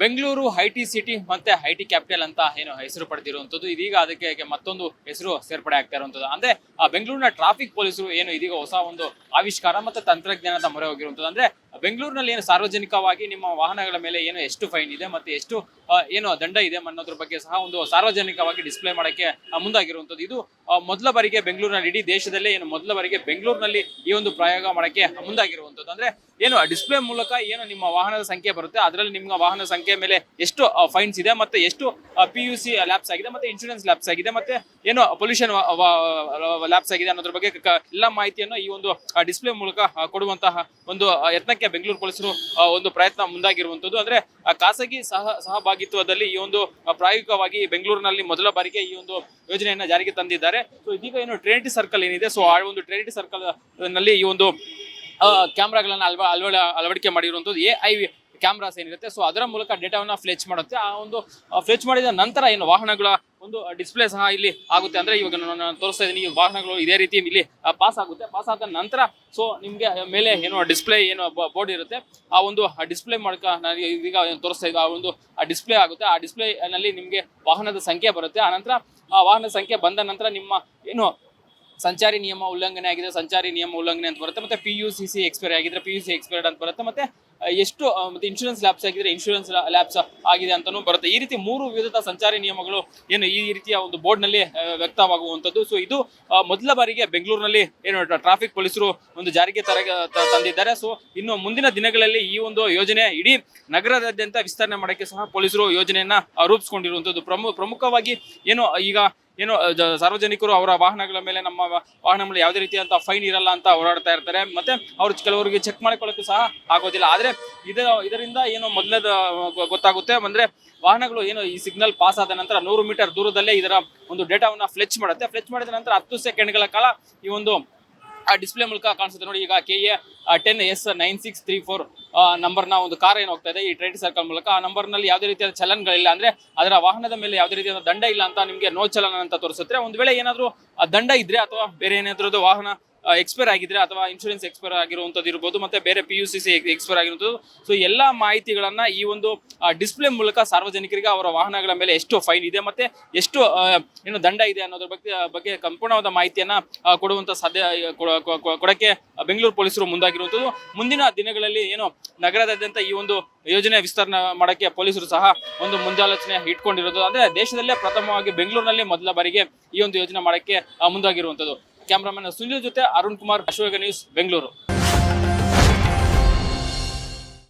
Bengaluru I T city ಮತ್ತೆ I T capital ಅಂತ ಏನು ಹೆಸರು ಪಡೆದಿರುವಂಥದ್ದು. ಇದೀಗ ಅದಕ್ಕೆ ಮತ್ತೊಂದು ಹೆಸರು ಸೇರ್ಪಡೆ ಆಗ್ತಾ ಇರುವಂಥದ್ದು. ಅಂದ್ರೆ ಬೆಂಗಳೂರಿನ ಟ್ರಾಫಿಕ್ ಪೊಲೀಸರು ಏನು ಇದೀಗ ಹೊಸ ಒಂದು ಆವಿಷ್ಕಾರ ಮತ್ತೆ ತಂತ್ರಜ್ಞಾನದ ಮೊರೆ ಹೋಗಿರುವಂಥದ್ದು. ಅಂದ್ರೆ ಬೆಂಗಳೂರಿನಲ್ಲಿ ಏನು ಸಾರ್ವಜನಿಕವಾಗಿ ನಿಮ್ಮ ವಾಹನಗಳ ಮೇಲೆ ಏನು ಎಷ್ಟು ಫೈನ್ ಇದೆ ಮತ್ತೆ ಎಷ್ಟು ಏನು ದಂಡ ಇದೆ ಅನ್ನೋದ್ರ ಬಗ್ಗೆ ಸಹ ಒಂದು ಸಾರ್ವಜನಿಕವಾಗಿ ಡಿಸ್ಪ್ಲೇ ಮಾಡೋಕ್ಕೆ ಮುಂದಾಗಿರುವಂಥದ್ದು. ಇದು ಮೊದಲ ಬಾರಿಗೆ ಬೆಂಗಳೂರಿನಲ್ಲಿ ಇಡೀ ದೇಶದಲ್ಲೇ ಏನು ಮೊದಲ ಬಾರಿಗೆ ಬೆಂಗಳೂರಿನಲ್ಲಿ ಈ ಒಂದು ಪ್ರಯೋಗ ಮಾಡೋಕ್ಕೆ ಮುಂದಾಗಿರುವಂಥದ್ದು. ಅಂದ್ರೆ ಏನು ಡಿಸ್ಪ್ಲೇ ಮೂಲಕ ಏನು ನಿಮ್ಮ ವಾಹನದ ಸಂಖ್ಯೆ ಬರುತ್ತೆ ಅದರಲ್ಲಿ ನಿಮ್ಮ ವಾಹನ ಸಂಖ್ಯೆ ಮೇಲೆ ಎಷ್ಟು ಫೈನ್ಸ್ ಇದೆ ಮತ್ತೆ ಎಷ್ಟು ಪಿ ಯು ಸಿ ಲ್ಯಾಬ್ಸ್ ಆಗಿದೆ ಮತ್ತೆ ಇನ್ಶೂರೆನ್ಸ್ ಲ್ಯಾಬ್ಸ್ ಆಗಿದೆ ಮತ್ತೆ ಏನು ಪೊಲ್ಯೂಷನ್ ಲ್ಯಾಬ್ಸ್ ಆಗಿದೆ ಅನ್ನೋದ್ರ ಬಗ್ಗೆ ಎಲ್ಲ ಮಾಹಿತಿಯನ್ನು ಈ ಒಂದು ಡಿಸ್ಪ್ಲೇ ಮೂಲಕ ಕೊಡುವಂತಹ ಒಂದು ಆ, ಯತ್ನಕ್ಕೆ ಬೆಂಗಳೂರು ಪೊಲೀಸರು ಒಂದು ಪ್ರಯತ್ನ ಮುಂದಾಗಿರುವಂತದ್ದು ಅಂದ್ರೆ ಖಾಸಗಿ ಸಹ, ಸಹಭಾಗಿತ್ವದಲ್ಲಿ ಈ ಒಂದು ಪ್ರಾಯೋಗಿಕವಾಗಿ ಬೆಂಗಳೂರಿನಲ್ಲಿ ಮೊದಲ ಬಾರಿಗೆ ಈ ಒಂದು ಯೋಜನೆಯನ್ನ ಜಾರಿಗೆ ತಂದಿದ್ದಾರೆ. ಸೊ ಇದೀಗ ಏನು ಟ್ರಿನಿಟಿ ಸರ್ಕಲ್ ಏನಿದೆ? ಸೊ ಆ ಒಂದು ಟ್ರಿನಿಟಿ ಸರ್ಕಲ್ನಲ್ಲಿ ಈ ಒಂದು ಕ್ಯಾಮ್ರಾಗಳನ್ನ ಅಳವ ಅಳವಡ ಅಳವಡಿಕೆ ಮಾಡಿರುವಂಥದ್ದು ಎ ಐ ಕ್ಯಾಮ್ರಾಸ್ ಏನಿರುತ್ತೆ. ಸೊ ಅದರ ಮೂಲಕ ಡೇಟಾವನ್ನ ಫ್ಲೆಚ್ ಮಾಡುತ್ತೆ. ಆ ಒಂದು ಫ್ಲೆಚ್ ಮಾಡಿದ ನಂತರ ಏನು ವಾಹನಗಳ ಒಂದು ಡಿಸ್ಪ್ಲೇ ಸಹ ಇಲ್ಲಿ ಆಗುತ್ತೆ. ಅಂದ್ರೆ ಇವಾಗ ನಾನು ತೋರಿಸ್ತಾ ಇದ್ದೀನಿ, ಈ ವಾಹನಗಳು ಇದೇ ರೀತಿ ಇಲ್ಲಿ ಪಾಸ್ ಆಗುತ್ತೆ. ಪಾಸ್ ಆದ ನಂತರ ಸೊ ನಿಮಗೆ ಮೇಲೆ ಏನು ಡಿಸ್ಪ್ಲೇ ಏನು ಬೋರ್ಡ್ ಇರುತ್ತೆ. ಆ ಒಂದು ಡಿಸ್ಪ್ಲೇ ಮೂಲಕ ನಾನು ಈಗ ತೋರಿಸ್ತಾ ಇದ್ದ, ಆ ಒಂದು ಡಿಸ್ಪ್ಲೇ ಆಗುತ್ತೆ. ಆ ಡಿಸ್ಪ್ಲೇ ನಲ್ಲಿ ನಿಮಗೆ ವಾಹನದ ಸಂಖ್ಯೆ ಬರುತ್ತೆ. ಆ ನಂತರ, ಆ ವಾಹನದ ಸಂಖ್ಯೆ ಬಂದ ನಂತರ ನಿಮ್ಮ, ಏನು, ಸಂಚಾರಿ ನಿಯಮ ಉಲ್ಲಂಘನೆ ಆಗಿದೆ. ಸಂಚಾರಿ ನಿಯಮ ಉಲ್ಲಂಘನೆ ಅಂತ ಬರುತ್ತೆ. ಮತ್ತೆ P U C C expire ಆಗಿದ್ರೆ ಪಿ ಯು ಸಿ ಎಕ್ಸ್ಪೈರ್ಡ್ ಅಂತ ಬರುತ್ತೆ. ಮತ್ತೆ ಎಷ್ಟು ಮತ್ತೆ ಇನ್ಶೂರೆನ್ಸ್ ಲ್ಯಾಬ್ಸ್ ಆಗಿದ್ರೆ ಇನ್ಶೂರೆನ್ಸ್ ಲ್ಯಾಬ್ಸ್ ಆಗಿದೆ ಅಂತಾನೂ ಬರುತ್ತೆ. ಈ ರೀತಿ ಮೂರು ವಿಧದ ಸಂಚಾರಿ ನಿಯಮಗಳು ಏನು ಈ ರೀತಿಯ ಒಂದು ಬೋರ್ಡ್ನಲ್ಲಿ ವ್ಯಕ್ತವಾಗುವಂತದ್ದು ಸೊ ಇದು ಮೊದಲ ಬಾರಿಗೆ ಬೆಂಗಳೂರಿನಲ್ಲಿ ಏನು ಟ್ರಾಫಿಕ್ ಪೊಲೀಸರು ಒಂದು ಜಾರಿಗೆ ತರ ತಂದಿದ್ದಾರೆ. ಸೊ ಇನ್ನು ಮುಂದಿನ ದಿನಗಳಲ್ಲಿ ಈ ಒಂದು ಯೋಜನೆ ಇಡೀ ನಗರದಾದ್ಯಂತ ವಿಸ್ತರಣೆ ಮಾಡೋಕ್ಕೆ ಸಹ ಪೊಲೀಸರು ಯೋಜನೆಯನ್ನ ರೂಪಿಸಿಕೊಂಡಿರುವಂತದ್ದು ರೂಪಿಸ್ಕೊಂಡಿರುವಂಥದ್ದು. ಪ್ರಮು, ಪ್ರಮುಖವಾಗಿ ಏನು, ಈಗ ಏನು ಸಾರ್ವಜನಿಕರು ಅವರ ವಾಹನಗಳ ಮೇಲೆ ನಮ್ಮ ವಾಹನ ಮೇಲೆ ಯಾವುದೇ ರೀತಿಯಂತ ಫೈನ್ ಇರಲ್ಲ ಅಂತ ಓಡಾಡ್ತಾ ಇರ್ತಾರೆ. ಮತ್ತೆ ಅವರು ಕೆಲವರಿಗೆ ಚೆಕ್ ಮಾಡಿಕೊಳ್ಳೋಕೆ ಸಹ ಆಗೋದಿಲ್ಲ. ಆದ್ರೆ ಇದ, ಇದರಿಂದ ಏನು ಮೊದಲೇ ಗೊತ್ತಾಗುತ್ತೆ. ಅಂದ್ರೆ ವಾಹನಗಳು ಏನು ಈ ಸಿಗ್ನಲ್ ಪಾಸ್ ಆದ ನಂತರ ನೂರು ಮೀಟರ್ ದೂರದಲ್ಲೇ ಇದರ ಒಂದು ಡೇಟಾವನ್ನ ಫ್ಲೆಚ್ ಮಾಡುತ್ತೆ. ಫ್ಲೆಚ್ ಮಾಡಿದ ನಂತರ ಹತ್ತು ಸೆಕೆಂಡ್ಗಳ ಕಾಲ ಈ ಒಂದು ಆ ಡಿಸ್ಪ್ಲೇ ಮೂಲಕ ಕಾಣಿಸುತ್ತೆ ನೋಡಿ, ಈಗ K A ten S nine six three four ನಂಬರ್ನ ಒಂದು ಕಾರ್ ಏನು ಹೋಗ್ತಾ ಇದೆ, ಈ ಟ್ರೈಡ್ ಸರ್ಕಲ್ ಮೂಲಕ ಆ ನಂಬರ್ನಲ್ಲಿ ಯಾವುದೇ ರೀತಿಯಾದ ಚಲನ್ಗಳಿಲ್ಲ ಅಂದ್ರೆ ಅದರ ವಾಹನದ ಮೇಲೆ ಯಾವುದೇ ರೀತಿಯಾದ ದಂಡ ಇಲ್ಲ ಅಂತ ನಿಮಗೆ ನೋ ಚಲನ ಅಂತ ತೋರಿಸುತ್ತೆ. ಒಂದು ವೇಳೆ ಏನಾದರೂ ದಂಡ ಇದ್ರೆ ಅಥವಾ ಬೇರೆ ಏನಾದ್ರೂ ವಾಹನ ಎಕ್ಸ್ಪೈರ್ ಆಗಿದ್ರೆ ಅಥವಾ ಇನ್ಶೂರೆನ್ಸ್ ಎಕ್ಸ್ಪೈರ್ ಆಗಿರುವಂಥದ್ದು ಇರ್ಬೋದು, ಮತ್ತೆ ಬೇರೆ P U C C expire ಆಗಿರುವಂಥದ್ದು. ಸೊ ಎಲ್ಲ ಮಾಹಿತಿಗಳನ್ನು ಈ ಒಂದು ಡಿಸ್ಪ್ಲೇ ಮೂಲಕ ಸಾರ್ವಜನಿಕರಿಗೆ ಅವರ ವಾಹನಗಳ ಮೇಲೆ ಎಷ್ಟು ಫೈನ್ ಇದೆ ಮತ್ತೆ ಎಷ್ಟು ಏನು ದಂಡ ಇದೆ ಅನ್ನೋದ್ರ ಬಗ್ಗೆ ಬಗ್ಗೆ ಸಂಪೂರ್ಣವಾದ ಮಾಹಿತಿಯನ್ನ ಕೊಡುವಂಥ ಸಾಧ್ಯ ಕೊಡಕ್ಕೆ ಬೆಂಗಳೂರು ಪೊಲೀಸರು ಮುಂದಾಗಿರುವಂಥದ್ದು. ಮುಂದಿನ ದಿನಗಳಲ್ಲಿ ಏನು ನಗರದಾದ್ಯಂತ ಈ ಒಂದು ಯೋಜನೆ ವಿಸ್ತರಣೆ ಮಾಡಕ್ಕೆ ಪೊಲೀಸರು ಸಹ ಒಂದು ಮುಂದಾಲೋಚನೆ ಇಟ್ಕೊಂಡಿರೋದು. ಅಂದ್ರೆ ದೇಶದಲ್ಲೇ ಪ್ರಥಮವಾಗಿ ಬೆಂಗಳೂರಿನಲ್ಲಿ ಮೊದಲ ಬಾರಿಗೆ ಈ ಒಂದು ಯೋಜನೆ ಮಾಡಕ್ಕೆ ಮುಂದಾಗಿರುವಂಥದ್ದು. ಕ್ಯಾಮ್ರಾಮನ್ ಸುನಿಲ್ ಜೊತೆ ಅರುಣ್ ಕುಮಾರ್ ಅಶೋಕ ನ್ಯೂಸ್ ಬೆಂಗಳೂರು.